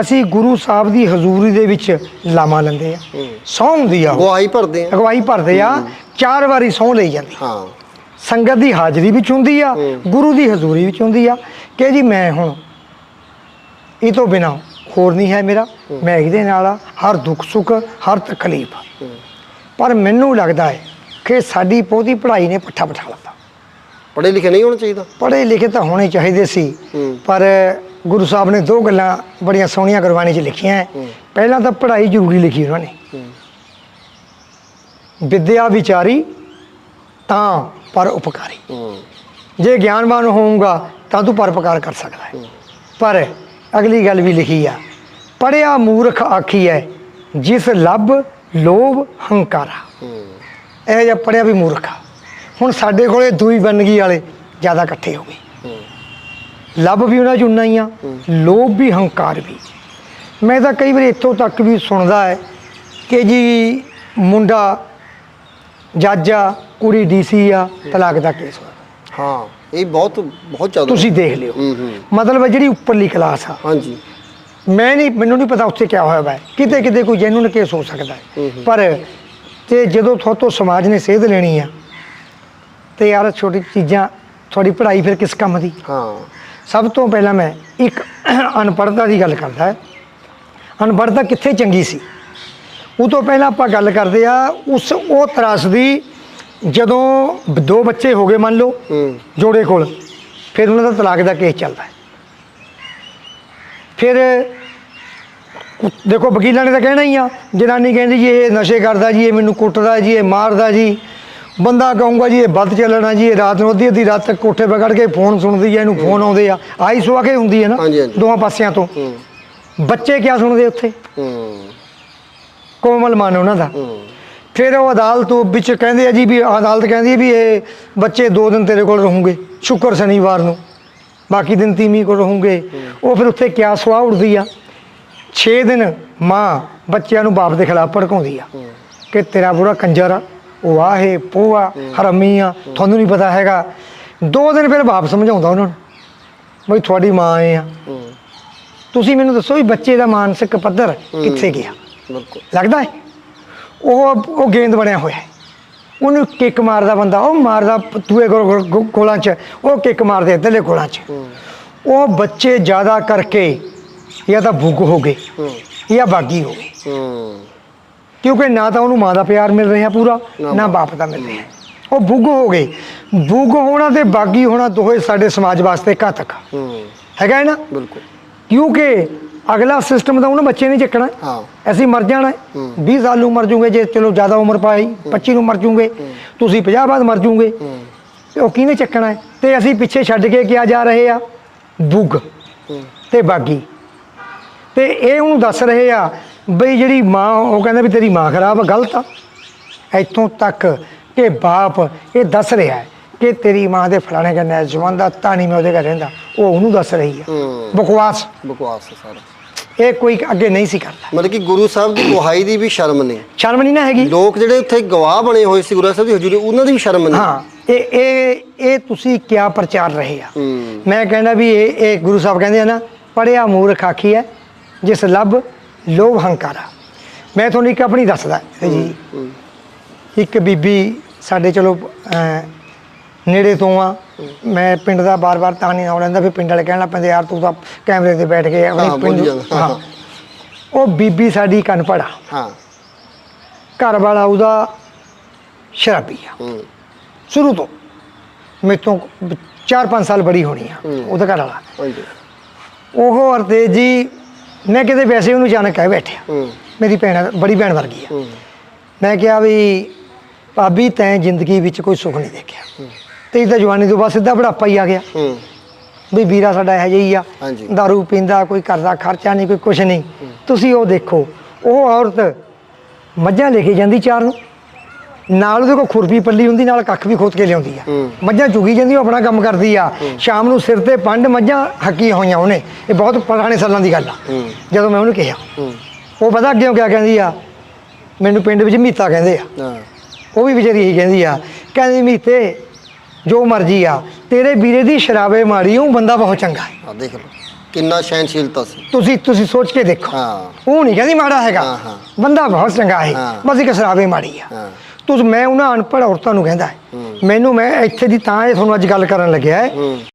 ਅਸੀਂ ਗੁਰੂ ਸਾਹਿਬ ਦੀ ਹਜ਼ੂਰੀ ਦੇ ਵਿੱਚ ਲਾਮਾ ਲੈਂਦੇ ਆ। ਸਹੁੰ ਹੁੰਦੀ ਆ ਉਹ। ਗਵਾਹੀ ਭਰਦੇ ਆ। ਅਗਵਾਈ ਭਰਦੇ ਆ। ਚਾਰ ਵਾਰੀ ਸਹੁੰ ਲਈ ਜਾਂਦੀ। ਹਾਂ। ਸੰਗਤ ਦੀ ਹਾਜ਼ਰੀ ਵਿੱਚ ਹੁੰਦੀ ਆ। ਗੁਰੂ ਦੀ ਹਜ਼ੂਰੀ ਵਿੱਚ ਹੁੰਦੀ ਆ। ਕਿ ਜੀ ਮੈਂ ਹੁਣ ਇਹ ਤੋਂ ਬਿਨਾ ਹੋਰ ਨਹੀਂ ਹੈ ਮੇਰਾ। ਮੈਂ ਇਹਦੇ ਨਾਲ ਆ। ਹਰ ਦੁੱਖ ਸੁੱਖ ਹਰ ਤਕਲੀਫ ਪਰ ਮੈਨੂੰ ਲੱਗਦਾ ਹੈ ਕਿ ਸਾਡੀ ਪੋਤੀ ਪੜ੍ਹਾਈ ਨੇ ਪੱਠਾ ਬਿਠਾ ਲਿਆ ਪੜ੍ਹੇ ਲਿਖੇ ਨਹੀਂ ਹੋਣਾ ਚਾਹੀਦਾ। ਪੜ੍ਹੇ ਲਿਖੇ ਤਾਂ ਹੋਣੇ ਚਾਹੀਦੇ ਸੀ। ਪਰ ਗੁਰੂ ਸਾਹਿਬ ਨੇ ਦੋ ਗੱਲਾਂ ਬੜੀਆਂ ਸੋਹਣੀਆਂ ਗੁਰਬਾਣੀ 'ਚ ਲਿਖੀਆਂ ਹੈ। ਪਹਿਲਾਂ ਤਾਂ ਪੜ੍ਹਾਈ ਜ਼ਰੂਰੀ ਲਿਖੀ ਉਹਨਾਂ ਨੇ। ਵਿਦਿਆ ਵਿਚਾਰੀ ਤਾਂ ਪਰ ਉਪਕਾਰੀ। ਜੇ ਗਿਆਨਵਾਨ ਹੋਊਗਾ ਤਾਂ ਤੂੰ ਪਰਪਕਾਰ ਕਰ ਸਕਦਾ ਹੈ। ਪਰ ਅਗਲੀ ਗੱਲ ਵੀ ਲਿਖੀ ਆ ਪੜਿਆ ਮੂਰਖ ਆਖੀ ਹੈ ਜਿਸ ਲੱਭ ਲੋਭ ਹੰਕਾਰਾ। ਇਹ ਜਿਹਾ ਪੜਿਆ ਵੀ ਮੂਰਖ ਆ। ਹੁਣ ਸਾਡੇ ਕੋਲੇ ਦੂਈ ਬੰਦਗੀ ਵਾਲੇ ਜ਼ਿਆਦਾ ਇਕੱਠੇ ਹੋ ਗਏ। ਲੱਭ ਵੀ ਉਹਨਾਂ 'ਚ ਉਨਾ ਹੀ ਆ ਲੋਭ ਵੀ ਹੰਕਾਰ ਵੀ। ਮੈਂ ਤਾਂ ਕਈ ਵਾਰੀ ਇੱਥੋਂ ਤੱਕ ਵੀ ਸੁਣਦਾ ਹੈ ਕਿ ਜੀ ਮੁੰਡਾ ਜੱਜ ਆ ਕੁੜੀ ਡੀਸੀ ਆ ਤਲਾਕ ਦਾ ਕੇਸ ਹੋਇਆ। ਹਾਂ ਇਹ ਬਹੁਤ ਬਹੁਤ ਜ਼ਿਆਦਾ। ਤੁਸੀਂ ਦੇਖ ਲਿਓ। ਮਤਲਬ ਜਿਹੜੀ ਉੱਪਰਲੀ ਕਲਾਸ ਆ। ਹਾਂਜੀ। ਮੈਂ ਨਹੀਂ ਮੈਨੂੰ ਨਹੀਂ ਪਤਾ ਉੱਥੇ ਕੀ ਹੋਇਆ ਵਾ। ਕਿਤੇ ਕਿਤੇ ਕੋਈ ਜੈਨੂਨ ਕੇਸ ਹੋ ਸਕਦਾ ਹੈ। ਪਰ ਤੇ ਜਦੋਂ ਤੁਹਾਤੋਂ ਸਮਾਜ ਨੇ ਸੇਧ ਲੈਣੀ ਆ ਤੇ ਯਾਰ ਛੋਟੀ ਚੀਜ਼ਾਂ ਤੁਹਾਡੀ ਪੜ੍ਹਾਈ ਫਿਰ ਕਿਸ ਕੰਮ ਦੀ? ਹਾਂ। ਸਭ ਤੋਂ ਪਹਿਲਾਂ ਮੈਂ ਇੱਕ ਅਨਪੜ੍ਹਤਾ ਦੀ ਗੱਲ ਕਰਦਾ ਹੈ। ਅਨਪੜ੍ਹਤਾ ਕਿੱਥੇ ਚੰਗੀ ਸੀ? ਉਹ ਤੋਂ ਪਹਿਲਾਂ ਆਪਾਂ ਗੱਲ ਕਰਦੇ ਆ ਉਸ ਉਹ ਤਰਾਸਦੀ ਜਦੋਂ ਦੋ ਬੱਚੇ ਹੋ ਗਏ ਮੰਨ ਲਓ ਜੋੜੇ ਕੋਲ ਫਿਰ ਉਹਨਾਂ ਦਾ ਤਲਾਕ ਦਾ ਕੇਸ ਚੱਲਦਾ ਹੈ। ਫਿਰ ਦੇਖੋ ਵਕੀਲਾਂ ਨੇ ਤਾਂ ਕਹਿਣਾ ਹੀ ਆ ਜਨਾਨੀ ਕਹਿੰਦੀ ਜੀ ਇਹ ਨਸ਼ੇ ਕਰਦਾ ਜੀ ਇਹ ਮੈਨੂੰ ਕੁੱਟਦਾ ਜੀ ਇਹ ਮਾਰਦਾ ਜੀ। ਬੰਦਾ ਕਹੂੰਗਾ ਜੀ ਇਹ ਵੱਧ ਚੱਲਣਾ ਜੀ ਇਹ ਰਾਤ ਨੂੰ ਅੱਧੀ ਅੱਧੀ ਰਾਤ ਤੱਕ ਕੋਠੇ ਖੜ ਕੇ ਫੋਨ ਸੁਣਦੀ ਹੈ ਇਹਨੂੰ ਫੋਨ ਆਉਂਦੇ ਆ। ਆਈ ਸੁਆ ਕੇ ਹੁੰਦੀ ਹੈ ਨਾ ਹਾਂਜੀ, ਹਾਂਜੀ। ਦੋਵਾਂ ਪਾਸਿਆਂ ਤੋਂ। ਹੂੰ। ਬੱਚੇ ਕਿਆ ਸੁਣਦੇ ਉੱਥੇ? ਹੂੰ। ਕੋਮਲ ਮਨ ਉਹਨਾਂ ਦਾ। ਹੂੰ। ਫਿਰ ਉਹ ਅਦਾਲਤ ਵਿੱਚ ਕਹਿੰਦੇ ਆ ਜੀ ਵੀ ਅਦਾਲਤ ਕਹਿੰਦੀ ਹੈ ਵੀ ਇਹ ਬੱਚੇ ਦੋ ਦਿਨ ਤੇਰੇ ਕੋਲ ਰਹੂਗੇ ਸ਼ੁੱਕਰ ਸ਼ਨੀਵਾਰ ਨੂੰ। ਬਾਕੀ ਦਿਨ ਤੀਵੀਂ ਕੋਲ ਰਹੂਗੇ। ਉਹ ਫਿਰ ਉੱਥੇ ਕਿਆ ਸਵਾਹ ਉੱਠਦੀ ਆ? 6 ਦਿਨ ਮਾਂ ਬੱਚਿਆਂ ਨੂੰ ਬਾਪ ਦੇ ਖਿਲਾਫ ਭੜਕਾਉਂਦੀ ਆ ਕਿ ਤੇਰਾ ਬੁਰਾ ਕੰਜਰ ਆ। ਉਹ ਆ ਹੈ ਪੋਆ ਹਰਾਮੀ ਆ ਤੁਹਾਨੂੰ ਨਹੀਂ ਪਤਾ ਹੈਗਾ। ਦੋ ਦਿਨ ਫਿਰ ਬਾਪ ਸਮਝਾਉਂਦਾ ਉਹਨਾਂ ਨੂੰ ਬਈ ਤੁਹਾਡੀ ਮਾਂ ਆਏ ਆ। ਤੁਸੀਂ ਮੈਨੂੰ ਦੱਸੋ ਵੀ ਬੱਚੇ ਦਾ ਮਾਨਸਿਕ ਪੱਧਰ ਕਿੱਥੇ ਗਿਆ? ਬਿਲਕੁਲ। ਲੱਗਦਾ ਹੈ? ਉਹ ਉਹ ਗੇਂਦ ਬਣਿਆ ਹੋਇਆ ਹੈ। ਉਹਨੂੰ ਕਿੱਕ ਮਾਰਦਾ ਬੰਦਾ ਉਹ ਮਾਰਦਾ ਦੂਏ ਗੋਲਾਂ 'ਚ ਉਹ ਕਿੱਕ ਮਾਰਦੇ ਇੱਧਰਲੇ ਗੋਲਾਂ 'ਚ। ਉਹ ਬੱਚੇ ਜ਼ਿਆਦਾ ਕਰਕੇ ਜਾਂ ਤਾਂ ਬੁੱਗ ਹੋ ਗਏ ਜਾਂ ਬਾਗੀ ਹੋ ਗਏ। ਕਿਉਂਕਿ ਨਾ ਤਾਂ ਉਹਨੂੰ ਮਾਂ ਦਾ ਪਿਆਰ ਮਿਲ ਰਿਹਾ ਪੂਰਾ ਨਾ ਬਾਪ ਦਾ ਮਿਲ ਰਿਹਾ। ਉਹ ਬੁੱਗ ਹੋ ਗਏ। ਬੁੱਗ ਹੋਣਾ ਤੇ ਬਾਗੀ ਹੋਣਾ ਦੋਹੇ ਸਾਡੇ ਸਮਾਜ ਵਾਸਤੇ ਘਾਤਕ ਹੈਗਾ ਹੈ ਨਾ? ਬਿਲਕੁਲ। ਕਿਉਂਕਿ ਅਗਲਾ ਸਿਸਟਮ ਤਾਂ ਉਹਨਾਂ ਬੱਚੇ ਨਹੀਂ ਚੱਕਣਾ। ਹਾਂ। ਅਸੀਂ ਮਰ ਜਾਣਾ। ਹੈ। 20 ਸਾਲ ਨੂੰ ਮਰ ਜੂਗੇ ਜੇ ਚਲੋ ਜ਼ਿਆਦਾ ਉਮਰ ਪਾਈ 25 ਨੂੰ ਮਰ ਜੂਗੇ ਤੁਸੀਂ 50 ਬਾਅਦ ਮਰ ਜੂਗੇ। ਤੇ ਉਹ ਕਿਹਨੇ ਚੱਕਣਾ ਹੈ? ਤੇ ਅਸੀਂ ਪਿੱਛੇ ਛੱਡ ਕੇ ਕਿਆ ਜਾ ਰਹੇ ਆ? ਬੁੱਗ ਤੇ ਬਾਗੀ। ਤੇ ਇਹ ਉਹਨੂੰ ਦੱਸ ਰਹੇ ਆ ਬਈ ਜਿਹੜੀ ਮਾਂ ਉਹ ਕਹਿੰਦਾ ਵੀ ਤੇਰੀ ਮਾਂ ਖਰਾਬ ਆ ਗਲਤ ਆ। ਇੱਥੋਂ ਤੱਕ ਕਿ ਬਾਪ ਇਹ ਦੱਸ ਰਿਹਾ ਹੈ ਕਿ ਤੇਰੀ ਮਾਂ ਦੇ ਫਲਾਣੇ ਕਹਿੰਦਾ ਜਵਾਨ ਦਾ ਤਾਣੀ ਮੈਂ ਉਹਦੇ ਘਰ ਰਹਿੰਦਾ ਉਹ ਉਹਨੂੰ ਦੱਸ ਰਹੀ ਆ। ਬਕਵਾਸ। ਬਕਵਾਸ ਹੈ ਸਾਰਾ। ਇਹ ਕੋਈ ਅੱਗੇ ਨਹੀਂ ਸੀ ਕਰਦਾ। ਮਤਲਬ ਕਿ ਗੁਰੂ ਸਾਹਿਬ ਦੀ ਗਵਾਹੀ ਦੀ ਵੀ ਸ਼ਰਮ ਨਹੀਂ। ਸ਼ਰਮ ਨਹੀਂ ਨਾ ਹੈਗੀ। ਲੋਕ ਜਿਹੜੇ ਉੱਥੇ ਗਵਾਹ ਬਣੇ ਹੋਏ ਸੀ ਗੁਰੂ ਸਾਹਿਬ ਦੀ ਹਜ਼ੂਰੀ ਉਹਨਾਂ ਦੀ ਵੀ ਸ਼ਰਮ ਨਹੀਂ। ਹਾਂ ਇਹ ਇਹ ਇਹ ਤੁਸੀਂ ਕਿਆ ਪ੍ਰਚਾਰ ਰਹੇ ਆ? ਮੈਂ ਕਹਿੰਦਾ ਵੀ ਇਹ ਇਹ ਗੁਰੂ ਸਾਹਿਬ ਕਹਿੰਦੇ ਆ ਨਾ ਪੜਿਆ ਮੂਰਖ ਆਖੀ ਹੈ ਜਿਸ ਲੱਭ ਲੋਭ ਹੰਕਾਰਾ। ਮੈਂ ਤੁਹਾਨੂੰ ਇੱਕ ਆਪਣੀ ਦੱਸਦਾ ਜੀ। ਇੱਕ ਬੀਬੀ ਸਾਡੇ ਚਲੋ ਨੇੜੇ ਤੋਂ ਆ। ਮੈਂ ਪਿੰਡ ਦਾ ਬਾਰ-ਬਾਰ ਤਾਂ ਨਹੀਂ ਆਉਣ ਲੈਂਦਾ ਫਿਰ ਪਿੰਡ ਵਾਲੇ ਕਹਿਣ ਲੱਗ ਪੈਂਦੇ ਯਾਰ ਤੂੰ ਤਾਂ ਕੈਮਰੇ ਤੇ ਬੈਠ ਕੇ ਆਪਣੀ ਪਿੰਡ। ਹਾਂ। ਉਹ ਬੀਬੀ ਸਾਡੀ ਕਨਪੜਾ। ਹਾਂ। ਘਰ ਵਾਲਾ ਉਹਦਾ ਸ਼ਰਾਬੀ ਆ। ਸ਼ੁਰੂ ਤੋਂ। ਮੇਰੇ ਤੋਂ 4-5 ਸਾਲ ਬੜੀ ਹੋਣੀ ਆ। ਉਹਦਾ ਘਰ ਵਾਲਾ। ਉਹ ਅਰਤੇ ਜੀ ਮੈਂ ਕਿਤੇ ਵੈਸੇ ਉਹਨੂੰ ਅਚਾਨਕ ਕਹਿ ਬੈਠਿਆ। ਮੇਰੀ ਭੈਣ ਬੜੀ ਭੈਣ ਵਰਗੀ ਆ। ਮੈਂ ਕਿਹਾ ਵੀ ਭਾਬੀ ਤੈਂ ਜ਼ਿੰਦਗੀ ਵਿੱਚ ਕੋਈ ਸੁੱਖ ਨਹੀਂ ਦੇਖਿਆ। ਤੇ ਤਾਂ ਜਵਾਨੀ ਤੋਂ ਬਾਅਦ ਸਿੱਧਾ ਬੁਢਾਪਾ ਹੀ ਆ ਗਿਆ। ਵੀ ਵੀਰਾ ਸਾਡਾ ਇਹੋ ਜਿਹਾ ਹੀ ਆ। ਦਾਰੂ ਪੀਂਦਾ ਕੋਈ ਕਰਦਾ ਖਰਚਾ ਨਹੀਂ ਕੋਈ ਕੁਛ ਨਹੀਂ। ਤੁਸੀਂ ਉਹ ਦੇਖੋ ਉਹ ਔਰਤ ਮੱਝਾਂ ਲੈ ਕੇ ਜਾਂਦੀ ਚਾਰ ਨੂੰ। ਨਾਲ ਉਹਦੇ ਕੋਲ ਖੁਰਪੀ ਪੱਲੀ ਹੁੰਦੀ ਨਾਲ ਕੱਖ ਵੀ ਖੋਤ ਕੇ ਲਿਆਉਂਦੀ ਆ। ਮੱਝਾਂ ਚੁਗੀ ਜਾਂਦੀ ਉਹ ਆਪਣਾ ਕੰਮ ਕਰਦੀ ਆ। ਸ਼ਾਮ ਨੂੰ ਸਿਰ ਤੇ ਪੰਡ ਮੱਝਾਂ ਹੱਕੀਆਂ ਹੋਈਆਂ ਉਹਨੇ। ਇਹ ਬਹੁਤ ਪੁਰਾਣੇ ਸਾਲਾਂ ਦੀ ਗੱਲ ਆ। ਜਦੋਂ ਮੈਂ ਉਹਨੂੰ ਕਿਹਾ ਉਹ ਪਤਾ ਅੱਗੇ ਕਿਆ ਕਹਿੰਦੀ ਆ? ਮੈਨੂੰ ਪਿੰਡ ਵਿੱਚ ਮੀਤਾ ਕਹਿੰਦੇ ਆ। ਉਹ ਵੀ ਵਿਚਾਰੀ ਇਹੀ ਕਹਿੰਦੀ ਆ। ਕਹਿੰਦੀ ਮੀਤੇ ਜੋ ਮਰਜ਼ੀ ਆ ਤੇਰੇ ਵੀਰੇ ਦੀ ਸ਼ਰਾਬੇ ਮਾਰੀ ਉਹ ਬੰਦਾ ਬਹੁਤ ਚੰਗਾ ਹੈ। ਆ ਦੇਖ ਲਓ ਕਿੰਨਾ ਸਹਿਨਸ਼ੀਲਤਾ ਸੀ। ਤੁਸੀਂ ਤੁਸੀਂ ਸੋਚ ਕੇ ਦੇਖੋ। ਹਾਂ। ਉਹ ਨਹੀਂ ਕਹਿੰਦੀ ਮਾੜਾ ਹੈਗਾ। ਬੰਦਾ ਬਹੁਤ ਚੰਗਾ ਹੈ। ਬਸ ਇੱਕ ਸ਼ਰਾਬੇ ਮਾੜੀ ਆ। ਹਾਂ। ਤੁਸੀਂ ਮੈਂ ਉਹਨਾਂ ਅਨਪੜ੍ਹ ਔਰਤਾਂ ਨੂੰ ਕਹਿੰਦਾ। ਮੈਨੂੰ ਮੈਂ ਇੱਥੇ ਦੀ ਤਾਂ ਇਹ ਤੁਹਾਨੂੰ ਅੱਜ ਗੱਲ ਕਰਨ ਲੱਗਿਆ ਹੂੰ।